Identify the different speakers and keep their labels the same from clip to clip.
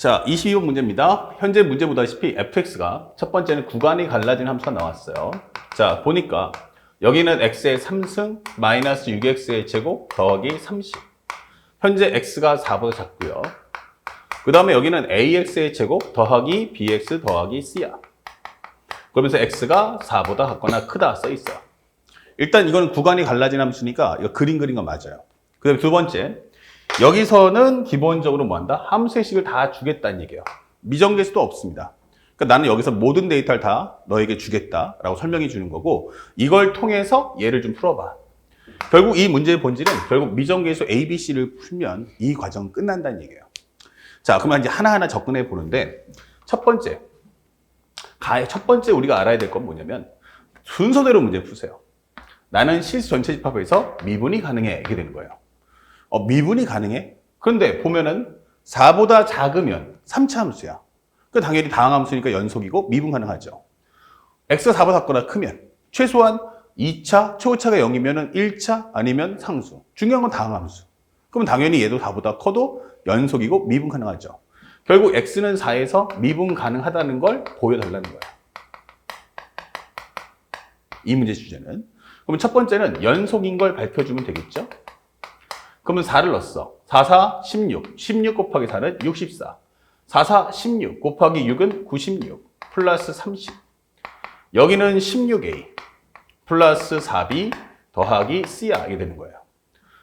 Speaker 1: 자, 22번 문제입니다. 현재 문제 보다시피 fx가 첫 번째는 구간이 갈라진 함수가 나왔어요. 자, 보니까 여기는 x의 3승 마이너스 6x의 제곱 더하기 30. 현재 x가 4보다 작고요. 그 다음에 여기는 ax의 제곱 더하기 bx 더하기 c야. 그러면서 x가 4보다 같거나 크다 써 있어요. 일단 이건 구간이 갈라진 함수니까 이거 그림 그린 거 맞아요. 그 다음에 두 번째, 여기서는 기본적으로 뭐 한다? 함수의 식을 다 주겠다는 얘기예요. 미정계수도 없습니다. 그러니까 나는 여기서 모든 데이터를 다 너에게 주겠다라고 설명해 주는 거고 이걸 통해서 얘를 좀 풀어봐. 결국 이 문제의 본질은 결국 미정계수 A, B, C를 풀면 이 과정은 끝난다는 얘기예요. 자, 그러면 이제 하나하나 접근해 보는데 첫 번째, 가- 첫 번째 우리가 알아야 될 건 뭐냐면 순서대로 문제 푸세요. 나는 실수 전체 집합에서 미분이 가능해 이렇게 되는 거예요. 어, 미분이 가능해? 그런데 보면은 4보다 작으면 3차 함수야. 그 당연히 다항함수니까 연속이고 미분 가능하죠. x가 4보다 작거나 크면 최소한 2차, 최고차가 0이면은 1차 아니면 상수. 중요한 건 다항함수. 그럼 당연히 얘도 4보다 커도 연속이고 미분 가능하죠. 결국 x는 4에서 미분 가능하다는 걸 보여달라는 거야. 이 문제 주제는. 그러면 첫 번째는 연속인 걸 밝혀주면 되겠죠? 그러면 4를 넣었어. 4, 4, 16. 16 곱하기 4는 64. 4, 4, 16 곱하기 6은 96. 플러스 30. 여기는 16A 플러스 4B 더하기 C야. 이게 되는 거예요.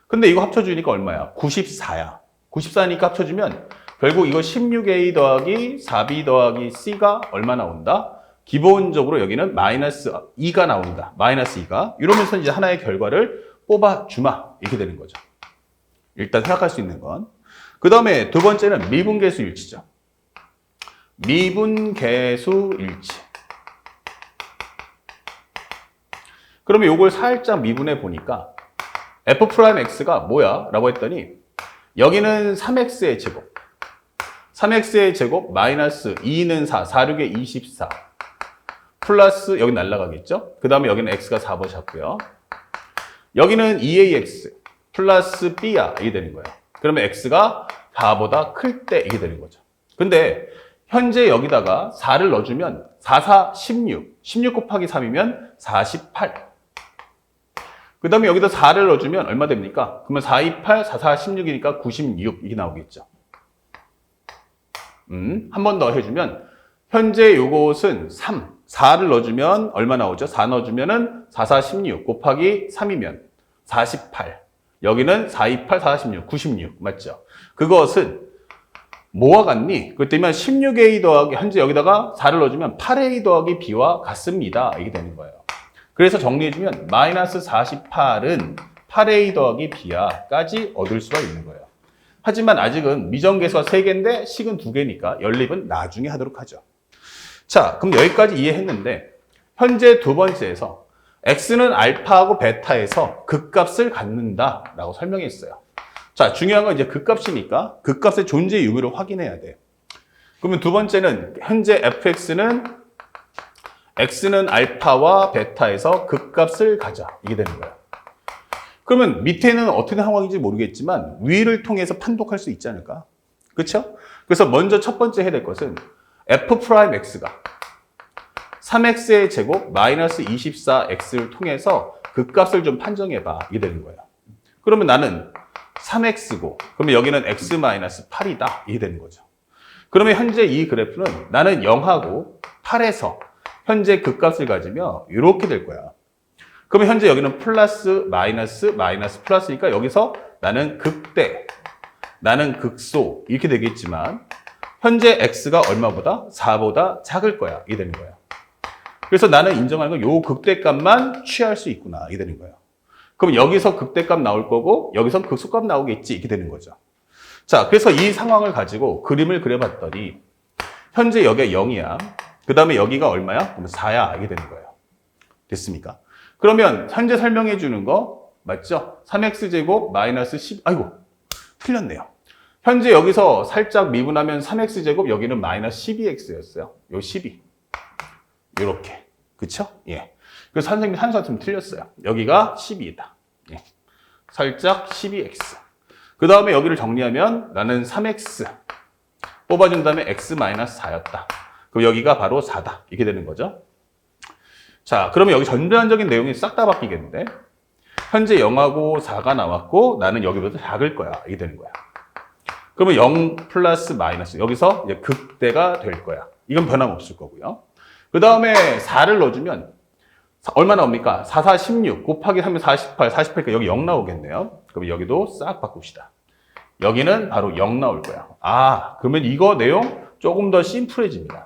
Speaker 1: 근데 이거 합쳐주니까 얼마야? 94야. 94니까 합쳐주면 결국 이거 16A 더하기 4B 더하기 C가 얼마 나온다? 기본적으로 여기는 마이너스 2가 나온다. 마이너스 2가. 이러면서 이제 하나의 결과를 뽑아주마. 이렇게 되는 거죠. 일단 생각할 수 있는 건. 그 다음에 두 번째는 미분계수 일치죠. 미분계수 일치. 그러면 이걸 살짝 미분해 보니까 f 프라임 x가 뭐야? 라고 했더니 여기는 3x의 제곱. 3x의 제곱 마이너스 2는 4, 4, 6에 24. 플러스 여기 날라가겠죠? 그 다음에 여기는 x가 4번 잡고요. 여기는 2ax 플러스 b야 이게 되는 거예요. 그러면 x가 4보다 클 때 이게 되는 거죠. 근데 현재 여기다가 4를 넣어주면 4, 4, 16. 16 곱하기 3이면 48. 그 다음에 여기다 4를 넣어주면 얼마 됩니까? 그러면 4, 2, 8, 4, 4, 16이니까 96 이게 나오겠죠. 음, 한 번 더 해주면 현재 요것은 3. 4를 넣어주면 얼마 나오죠? 4 넣어주면은 4, 4, 16 곱하기 3이면 48. 여기는 4, 2, 8, 4, 16, 96. 맞죠? 그것은 뭐와 같니? 그때면 16A 더하기, 현재 여기다가 4를 넣어주면 8A 더하기 B와 같습니다. 이게 되는 거예요. 그래서 정리해주면 마이너스 48은 8A 더하기 B야까지 얻을 수가 있는 거예요. 하지만 아직은 미정계수가 3개인데 식은 2개니까 연립은 나중에 하도록 하죠. 자, 그럼 여기까지 이해했는데 현재 두 번째에서 x는 알파하고 베타에서 극값을 갖는다라고 설명했어요. 자, 중요한 건 이제 극값이니까 극값의 존재 유무를 확인해야 돼. 그러면 두 번째는 현재 fx는 x는 알파와 베타에서 극값을 가자. 이게 되는 거야. 그러면 밑에는 어떻게 상황인지 모르겠지만 위를 통해서 판독할 수 있지 않을까? 그렇죠? 그래서 먼저 첫 번째 해야 될 것은 f 프라임 x가 3x의 제곱 마이너스 24x를 통해서 극값을 좀 판정해봐. 이게 되는 거예요. 그러면 나는 3x고, 그러면 여기는 x 마이너스 8이다. 이게 되는 거죠. 그러면 현재 이 그래프는 나는 0하고 8에서 현재 극값을 가지며 이렇게 될 거야. 그러면 현재 여기는 플러스, 마이너스, 마이너스, 플러스니까 여기서 나는 극대, 나는 극소 이렇게 되겠지만 현재 x가 얼마보다? 4보다 작을 거야. 이게 되는 거야. 그래서 나는 인정하는 건 요 극대값만 취할 수 있구나. 이게 되는 거예요. 그럼 여기서 극대값 나올 거고 여기서 극소값 나오겠지. 이렇게 되는 거죠. 자, 그래서 이 상황을 가지고 그림을 그려봤더니 현재 여기가 0이야. 그 다음에 여기가 얼마야? 그러면 4야. 이게 되는 거예요. 됐습니까? 그러면 현재 설명해 주는 거 맞죠? 3x제곱 마이너스 10, 아이고, 틀렸네요. 현재 여기서 살짝 미분하면 3x제곱 여기는 마이너스 12x였어요. 요 12. 요렇게. 그쵸? 예. 그래서 선생님이 산수한테 틀렸어요. 여기가 12이다. 예. 살짝 12x. 그 다음에 여기를 정리하면 나는 3x 뽑아준 다음에 x-4였다. 그럼 여기가 바로 4다. 이렇게 되는 거죠. 자, 그러면 여기 전반적인 내용이 싹 다 바뀌겠는데? 현재 0하고 4가 나왔고 나는 여기보다 작을 거야. 이게 되는 거야. 그러면 0 플러스 마이너스. 여기서 극대가 될 거야. 이건 변함없을 거고요. 그 다음에 4를 넣어주면 사- 얼마 나옵니까? 4, 4, 16 곱하기 3면 48, 48니까 여기 0 나오겠네요. 그럼 여기도 싹 바꿉시다. 여기는 바로 0 나올 거야. 아, 그러면 이거 내용 조금 더 심플해집니다.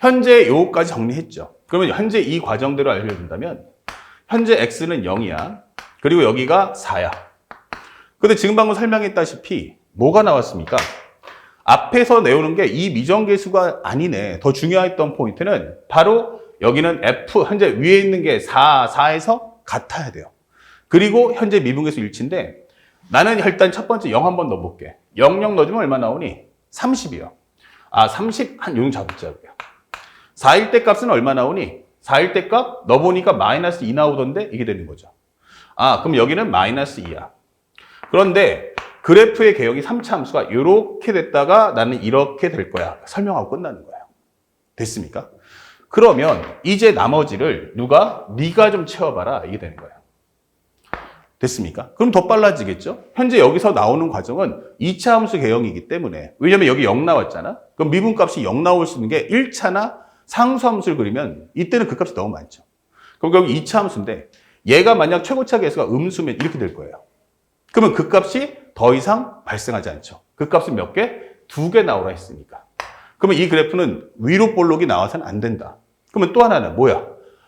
Speaker 1: 현재 요거까지 정리했죠. 그러면 현재 이 과정대로 알려준다면 현재 x는 0이야. 그리고 여기가 4야. 근데 지금 방금 설명했다시피 뭐가 나왔습니까? 앞에서 내오는 게 이 미정계수가 아니네. 더 중요했던 포인트는 바로 여기는 f, 현재 위에 있는 게 4, 4에서 같아야 돼요. 그리고 현재 미분계수 일치인데 나는 일단 첫 번째 0 한번 넣어볼게. 0, 0 넣어주면 얼마 나오니? 30이요. 아, 30, 한, 용 잡자고요. 4일 때 값은 얼마 나오니? 4일 때 값 넣어보니까 마이너스 2 나오던데 이게 되는 거죠. 아, 그럼 여기는 마이너스 2야. 그런데 그래프의 개혁이 3차 함수가 이렇게 됐다가 나는 이렇게 될 거야. 설명하고 끝나는 거예요. 됐습니까? 그러면 이제 나머지를 누가 네가 좀 채워봐라 이게 되는 거예요. 됐습니까? 그럼 더 빨라지겠죠? 현재 여기서 나오는 과정은 2차 함수 개형이기 때문에 왜냐면 여기 0 나왔잖아? 그럼 미분값이 0 나올 수 있는 게 1차나 상수 함수를 그리면 이때는 그 값이 너무 많죠. 그럼 여기 2차 함수인데 얘가 만약 최고차 계수가 음수면 이렇게 될 거예요. 그러면 그 값이 더 이상 발생하지 않죠. 그 값은 몇 개? 두 개 나오라 했으니까. 그러면 이 그래프는 위로 볼록이 나와서는 안 된다. 그러면 또 하나는 뭐야?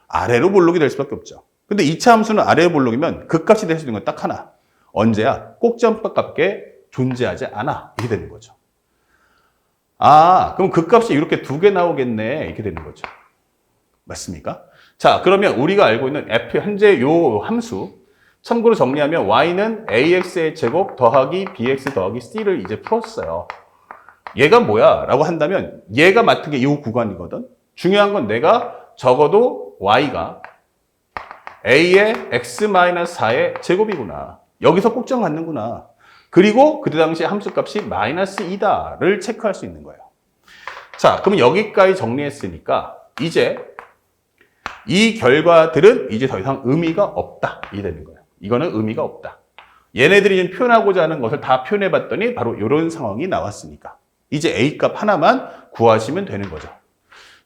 Speaker 1: 아래로 볼록이 될 수밖에 없죠. 근데 2차 함수는 아래로 볼록이면 그 값이 될 수 있는 건 딱 하나. 언제야? 꼭지함수값게 존재하지 않아. 이렇게 되는 거죠. 아, 그럼 그 값이 이렇게 두 개 나오겠네. 이렇게 되는 거죠. 맞습니까? 자, 그러면 우리가 알고 있는 f 현재 요 함수 참고로 정리하면 y는 ax의 제곱 더하기 bx 더하기 c를 이제 풀었어요. 얘가 뭐야? 라고 한다면 얘가 맡은 게 이 구간이거든. 중요한 건 내가 적어도 y가 a의 x-4의 제곱이구나. 여기서 꼭정 갖는구나. 그리고 그때 당시 함수값이 마이너스 2다를 체크할 수 있는 거예요. 자, 그럼 여기까지 정리했으니까 이제 이 결과들은 이제 더 이상 의미가 없다. 이 되는 거예요. 이거는 의미가 없다. 얘네들이 지금 표현하고자 하는 것을 다 표현해 봤더니 바로 이런 상황이 나왔으니까. 이제 A 값 하나만 구하시면 되는 거죠.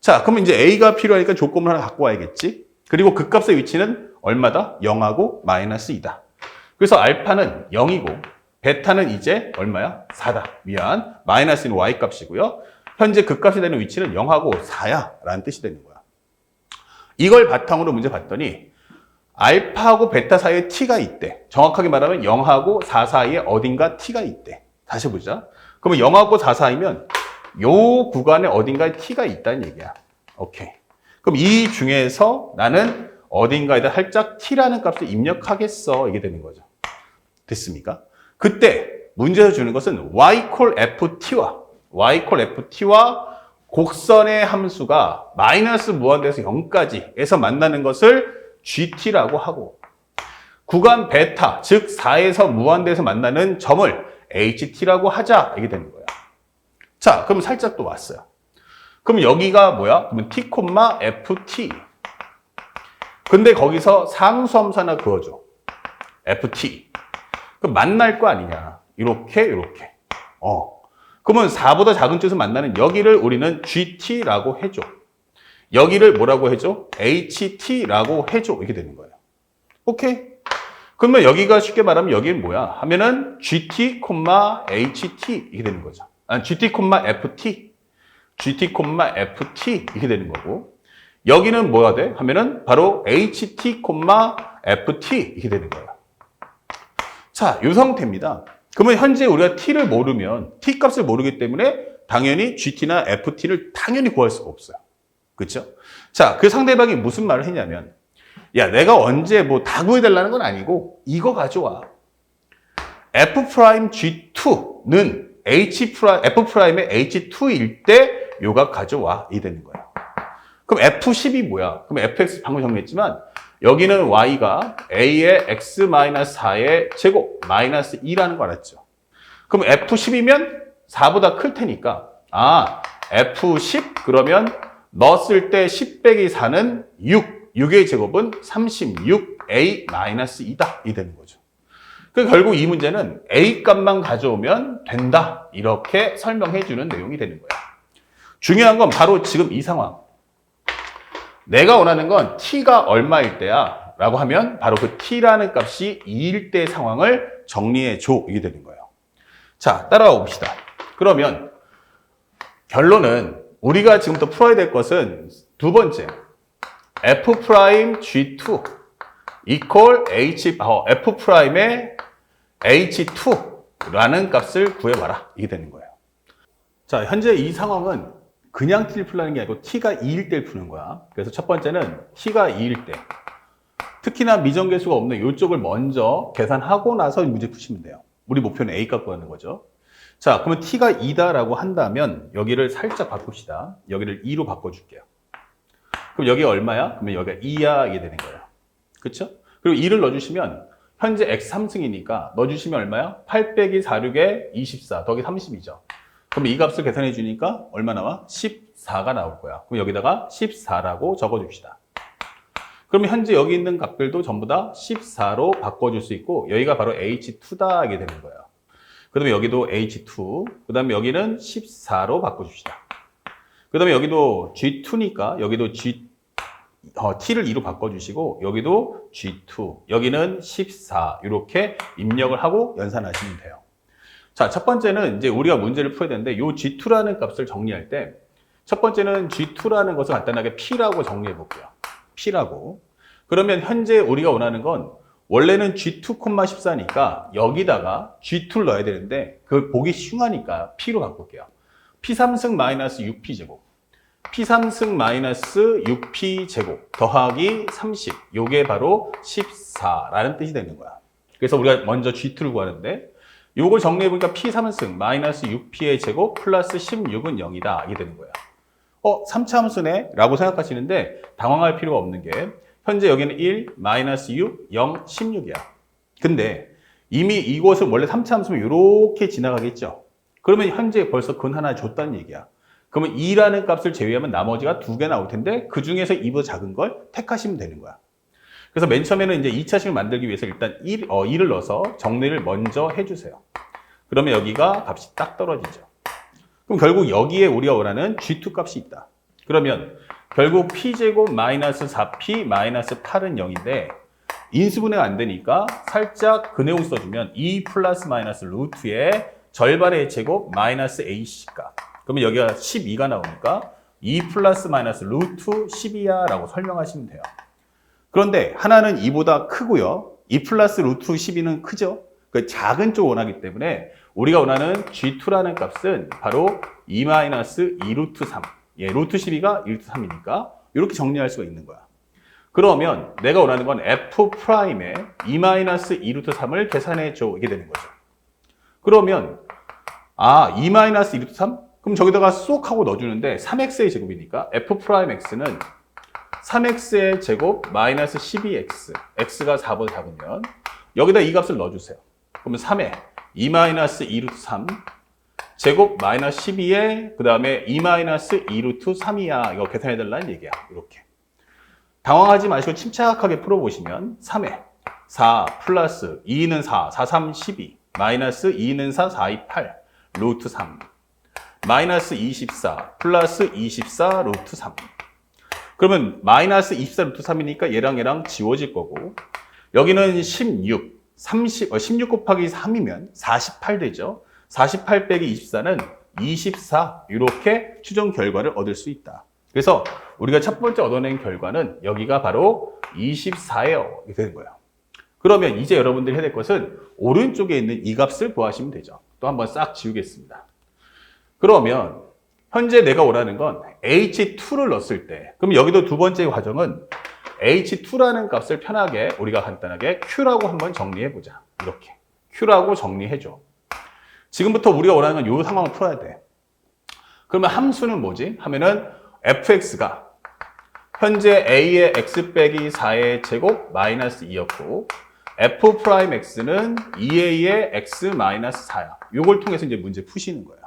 Speaker 1: 자, 그러면 이제 A가 필요하니까 조건을 하나 갖고 와야겠지. 그리고 그 값의 위치는 얼마다? 0하고 마이너스 2다. 그래서 알파는 0이고 베타는 이제 얼마야? 4다. 미안. 마이너스는 y 값이고요. 현재 그 값이 되는 위치는 0하고 4야. 라는 뜻이 되는 거야. 이걸 바탕으로 문제 봤더니 알파하고 베타 사이에 t가 있대. 정확하게 말하면 0하고 4 사이에 어딘가 t가 있대. 다시 보자. 그러면 0하고 4 사이면 요 구간에 어딘가에 t가 있다는 얘기야. 오케이. 그럼 이 중에서 나는 어딘가에다 살짝 t라는 값을 입력하겠어. 이게 되는 거죠. 됐습니까? 그때 문제에서 주는 것은 y 콜 ft와 y 콜 ft와 곡선의 함수가 마이너스 무한대에서 0까지에서 만나는 것을 gt라고 하고 구간 베타 즉 4에서 무한대에서 만나는 점을 ht라고 하자 이게 되는 거야. 자, 그럼 살짝 또 왔어요. 그럼 여기가 뭐야? 그러면 t, ft. 근데 거기서 상수함수 하나 그어줘. ft. 그럼 만날 거 아니냐. 이렇게, 이렇게. 어. 그러면 4보다 작은 쪽에서 만나는 여기를 우리는 GT라고 해줘. 여기를 뭐라고 해줘? HT라고 해줘. 이렇게 되는 거예요. 오케이. 그러면 여기가 쉽게 말하면 여기는 뭐야? 하면은 GT, HT 이렇게 되는 거죠. 아, GT, FT. GT, FT 이렇게 되는 거고. 여기는 뭐야 돼? 하면은 바로 HT, FT 이렇게 되는 거예요. 자, 이 상태입니다. 그러면 현재 우리가 t를 모르면 t 값을 모르기 때문에 당연히 gt나 ft를 당연히 구할 수가 없어요. 그렇죠? 자, 그 상대방이 무슨 말을 했냐면 야, 내가 언제 뭐 다 구해달라는 건 아니고 이거 가져와. f 프라임 g2는 h 프라임 f 프라임의 h2일 때 요가 가져와 이 되는 거예요. 그럼 f10이 뭐야? 그럼 fx 방금 정리했지만 여기는 y가 a의 x-4의 제곱 마이너스 2라는 거 알았죠? 그럼 f10이면 4보다 클 테니까 아 F10 그러면 넣었을 때 10 빼기 4는 6. 6의 제곱은 36A-2다. 이 되는 거죠. 그 결국 이 문제는 A 값만 가져오면 된다. 이렇게 설명해 주는 내용이 되는 거야. 중요한 건 바로 지금 이 상황. 내가 원하는 건 t가 얼마일 때야 라고 하면 바로 그 t라는 값이 2일 때 상황을 정리해 줘 이게 되는 거예요. 자, 따라가 봅시다. 그러면 결론은 우리가 지금부터 풀어야 될 것은 두 번째 f 프라임 g2 equal h 어, f 프라임의 h2라는 값을 구해봐라 이게 되는 거예요. 자, 현재 이 상황은 그냥 t를 풀라는 게 아니고 t가 2일 때를 푸는 거야. 그래서 첫 번째는 t가 2일 때. 특히나 미정계수가 없는 이쪽을 먼저 계산하고 나서 이 문제 푸시면 돼요. 우리 목표는 a 값 구하는 거죠. 자, 그러면 t가 2다라고 한다면 여기를 살짝 바꿉시다. 여기를 2로 바꿔줄게요. 그럼 여기가 얼마야? 그러면 여기가 2야 이게 되는 거예요. 그렇죠? 그리고 2를 넣어주시면 현재 x 3승이니까 넣어주시면 얼마야? 8 빼기 4, 6에 24 더하기 30이죠. 그럼 이 값을 계산해 주니까 얼마 나와? 14가 나올 거야. 그럼 여기다가 14라고 적어줍시다. 그러면 현재 여기 있는 값들도 전부 다 14로 바꿔줄 수 있고 여기가 바로 H2다 하게 되는 거예요. 그 다음에 여기도 H2, 그 다음에 여기는 14로 바꿔줍시다. 그 다음에 여기도 G2니까 여기도 G, 어, T를 2로 바꿔주시고 여기도 G2, 여기는 14 이렇게 입력을 하고 연산하시면 돼요. 자, 첫 번째는 이제 우리가 문제를 풀어야 되는데 이 G2라는 값을 정리할 때 첫 번째는 G2라는 것을 간단하게 P라고 정리해 볼게요. P라고. 그러면 현재 우리가 원하는 건 원래는 G2,14니까 여기다가 G2를 넣어야 되는데 그 보기 쉬우니까 P로 바꿀게요. P3승 마이너스 6P제곱. P3승 마이너스 6P제곱 더하기 30. 요게 바로 14라는 뜻이 되는 거야. 그래서 우리가 먼저 G2를 구하는데 요걸 정리해보니까 P3승 마이너스 6P의 제곱 플러스 16은 0이다. 이게 되는 거야. 어, 3차 함수네? 라고 생각하시는데 당황할 필요가 없는 게 현재 여기는 1, 마이너스 6, 0, 16이야. 근데 이미 이곳은 원래 3차 함수면 이렇게 지나가겠죠. 그러면 현재 벌써 근 하나 줬다는 얘기야. 그러면 2라는 값을 제외하면 나머지가 두 개 나올 텐데 그 중에서 2보다 작은 걸 택하시면 되는 거야. 그래서 맨 처음에는 이제 2차식을 만들기 위해서 일단 1, 어, 2를 넣어서 정리를 먼저 해주세요. 그러면 여기가 값이 딱 떨어지죠. 그럼 결국 여기에 우리가 원하는 G2 값이 있다. 그러면 결국 P제곱 마이너스 4P 마이너스 8은 0인데 인수분해가 안 되니까 살짝 그 내용 써주면 2 플러스 마이너스 루트의 절반의 제곱 마이너스 AC 값. 그러면 여기가 12가 나오니까 2 플러스 마이너스 루트 12야 라고 설명하시면 돼요. 그런데 하나는 2보다 크고요. 2 플러스 루트 12는 크죠. 그 작은 쪽 원하기 때문에 우리가 원하는 G2라는 값은 바로 2 마이너스 2 루트 3. 예, 루트 12가 1 루트 3이니까 이렇게 정리할 수가 있는 거야. 그러면 내가 원하는 건 f 프라임의 2 마이너스 2 루트 3을 계산해 줘 이게 되는 거죠. 그러면 아, 2 마이너스 2 루트 3? 그럼 저기다가 쏙 하고 넣어주는데 3x의 제곱이니까 f 프라임 x는 3x의 제곱 마이너스 12x x가 4보다 작으면 여기다 이 값을 넣어주세요. 그러면 3에 2 마이너스 2 루트 3 제곱 마이너스 12에 그 다음에 2 마이너스 2 루트 3이야. 이거 계산해 달라는 얘기야. 이렇게. 당황하지 마시고 침착하게 풀어보시면 3에 4 플러스 2는 4 4 3 12 마이너스 2는 4 4 2 8 루트 3 마이너스 24 플러스 24 루트 3 그러면 마이너스 24 루트 3이니까 얘랑 얘랑 지워질 거고 여기는 16 30, 어, 16 곱하기 3이면 48 되죠. 48 빼기 24는 24 이렇게 추정 결과를 얻을 수 있다. 그래서 우리가 첫 번째 얻어낸 결과는 여기가 바로 24예요. 이렇게 되는 거예요. 그러면 이제 여러분들이 해야 될 것은 오른쪽에 있는 이 값을 구하시면 되죠. 또 한번 싹 지우겠습니다. 그러면 현재 내가 원하는 건 H2를 넣었을 때 그럼 여기도 두 번째 과정은 H2라는 값을 편하게 우리가 간단하게 Q라고 한번 정리해 보자. 이렇게. Q라고 정리해 줘. 지금부터 우리가 원하는 건 이 상황을 풀어야 돼. 그러면 함수는 뭐지? 하면은 fx가 현재 a의 x 빼기 4의 제곱 마이너스 2였고 f 프라임 x는 2a의 x 마이너스 4야. 이걸 통해서 이제 문제 푸시는 거예요.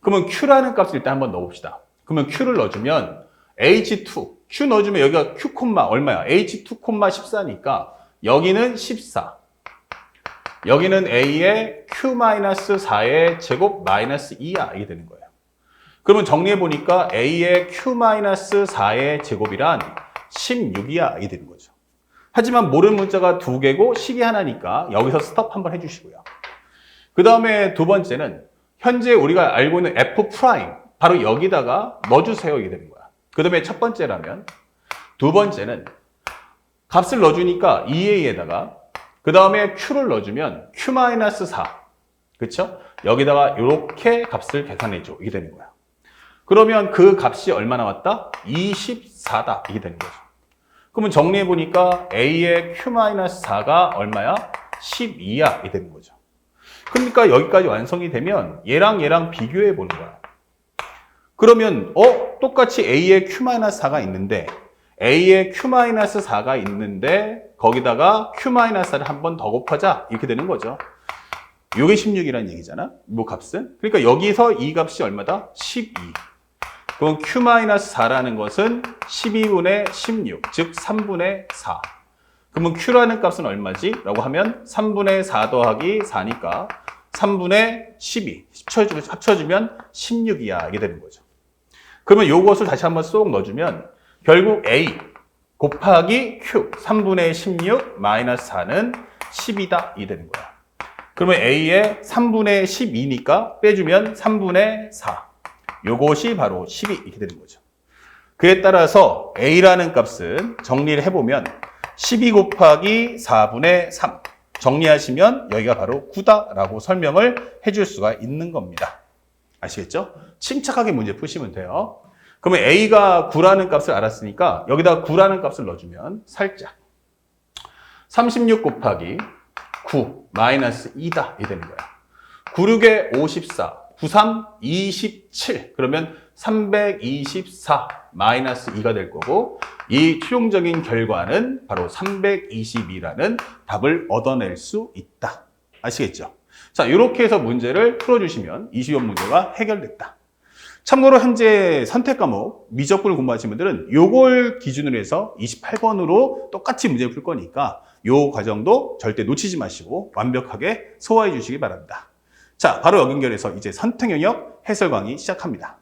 Speaker 1: 그러면 Q라는 값을 일단 한번 넣어봅시다. 그러면 Q를 넣어주면 H2, Q 넣어주면 여기가 Q 얼마야? H2 콤마 14니까 여기는 14. 여기는 A의 Q-4의 제곱 마이너스 2야. 이게 되는 거예요. 그러면 정리해 보니까 A의 Q-4의 제곱이란 16이야. 이게 되는 거죠. 하지만 모르는 문자가 두 개고 식이 하나니까 여기서 스톱 한번 해주시고요. 그 다음에 두 번째는 현재 우리가 알고 있는 F 프라임 바로 여기다가 넣어주세요. 이게 되는 거야. 그 다음에 첫 번째라면 두 번째는 값을 넣어주니까 EA에다가 그 다음에 Q를 넣어주면 Q-4 그쵸? 여기다가 이렇게 값을 계산해줘 이게 되는 거야 그러면 그 값이 얼마 나왔다? 24다 이게 되는 거죠 그러면 정리해보니까 A의 Q-4가 얼마야? 12야 이게 되는 거죠 그러니까 여기까지 완성이 되면 얘랑 얘랑 비교해 보는 거야 그러면 어? 똑같이 A의 Q-4가 있는데 A의 Q-4가 있는데 거기다가 Q-4를 한 번 더 곱하자 이렇게 되는 거죠. 이게 16이라는 얘기잖아. 뭐 값은. 그러니까 여기서 이 값이 얼마다? 12. 그럼 Q-4라는 것은 12분의 16, 즉 3분의 4. 그러면 Q라는 값은 얼마지? 라고 하면 3분의 4 더하기 4니까 3분의 12. 합쳐주면, 합쳐주면 16이야. 이게 되는 거죠. 그러면 요것을 다시 한번 쏙 넣어주면 결국 A 곱하기 Q 3분의 16 마이너스 4는 10이다 이 되는 거야. 그러면 A의 3분의 12니까 빼주면 3분의 4. 요것이 바로 12 이렇게 되는 거죠. 그에 따라서 A라는 값은 정리를 해보면 12 곱하기 4분의 3 정리하시면 여기가 바로 9다라고 설명을 해줄 수가 있는 겁니다. 아시겠죠? 침착하게 문제 푸시면 돼요. 그러면 A가 9라는 값을 알았으니까 여기다 9라는 값을 넣어주면 살짝 36 곱하기 9 마이너스 2다 이 되는 거야. 96에 54, 93, 27 그러면 324 마이너스 2가 될 거고 이 최종적인 결과는 바로 322라는 답을 얻어낼 수 있다. 아시겠죠? 자, 이렇게 해서 문제를 풀어주시면 이 시험 문제가 해결됐다. 참고로 현재 선택 과목 미적분을 공부하시는 분들은 요걸 기준으로 해서 28번으로 똑같이 문제를 풀 거니까 요 과정도 절대 놓치지 마시고 완벽하게 소화해 주시기 바랍니다. 자, 바로 연결해서 이제 선택 영역 해설 강의 시작합니다.